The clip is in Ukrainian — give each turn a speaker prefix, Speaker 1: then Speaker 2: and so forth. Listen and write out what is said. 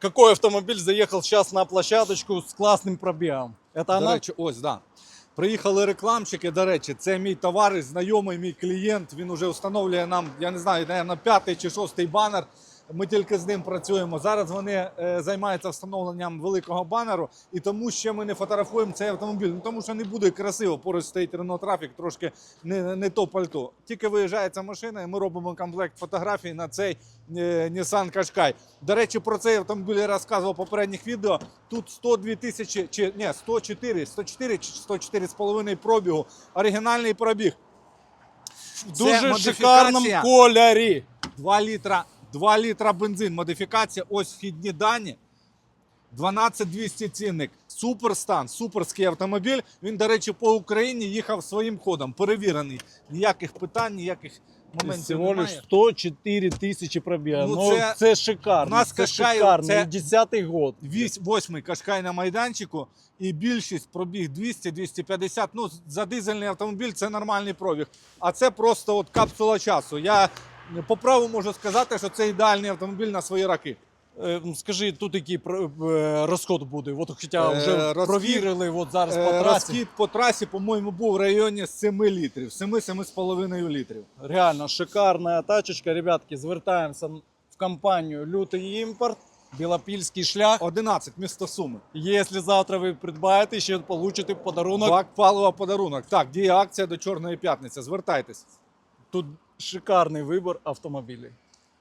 Speaker 1: Какой автомобиль заехал сейчас на площадочку с классным пробегом? Это
Speaker 2: До
Speaker 1: она?
Speaker 2: речі, ось, да. Приїхали рекламщики, до речі, це мій товариш, знайомий мій клієнт. Він вже встановлює нам, я не знаю, наверное, п'ятий чи шостий банер. Ми тільки з ним працюємо. Зараз вони е, займаються встановленням великого банеру, і тому ще ми не фотографуємо цей автомобіль. Ну тому що не буде красиво. Поруч стоїть Renault Traffic, трошки не, не то пальто. Тільки виїжджає ця машина, і ми робимо комплект фотографій на цей е, Nissan Qashqai. До речі, про цей автомобіль я розказував в попередніх відео. Тут 102 тисячі чи ні, 104, 104 чи 104 з половиною пробігу. Оригінальний пробіг.
Speaker 1: В дуже
Speaker 2: модифікація.
Speaker 1: шикарном кольорі.
Speaker 2: 2 літра, 2 літра бензин. Модифікація. Ось вхідні дані. 12200 цінник. Суперстан, суперський автомобіль. Він, до речі, по Україні їхав своїм ходом. Перевірений. Ніяких питань, ніяких моментів
Speaker 1: Всего
Speaker 2: немає.
Speaker 1: 104 тисячі пробіга.
Speaker 2: Ну,
Speaker 1: Ну,
Speaker 2: це-
Speaker 1: це, шикарно.
Speaker 2: у нас
Speaker 1: це
Speaker 2: Кашкай,
Speaker 1: шикарно.
Speaker 2: це-
Speaker 1: І 10-й год.
Speaker 2: Вісь- Восьмий кашкай на майданчику і більшість пробіг 200-250. Ну, за дизельний автомобіль це нормальний пробіг. А це просто от капсула часу. Я по праву можу сказати, що це ідеальний автомобіль на свої роки.
Speaker 1: Е, Скажи, тут який е, розход буде? От хоча
Speaker 2: Е,
Speaker 1: вже
Speaker 2: розхід-
Speaker 1: провірили от зараз по трасі.
Speaker 2: Розхід по трасі, по-моєму, був в районі 7 літрів, 7-7,5 літрів.
Speaker 1: Реально шикарна тачечка. Ребятки, звертаємося в компанію Лютий імпорт, Білопільський шлях.
Speaker 2: 11, місто Суми.
Speaker 1: Якщо завтра ви придбаєте, ще получите подарунок.
Speaker 2: Бак палива подарунок. Так, діє акція до Чорної п'ятниці. Звертайтесь.
Speaker 1: Тут шикарний вибір автомобілів.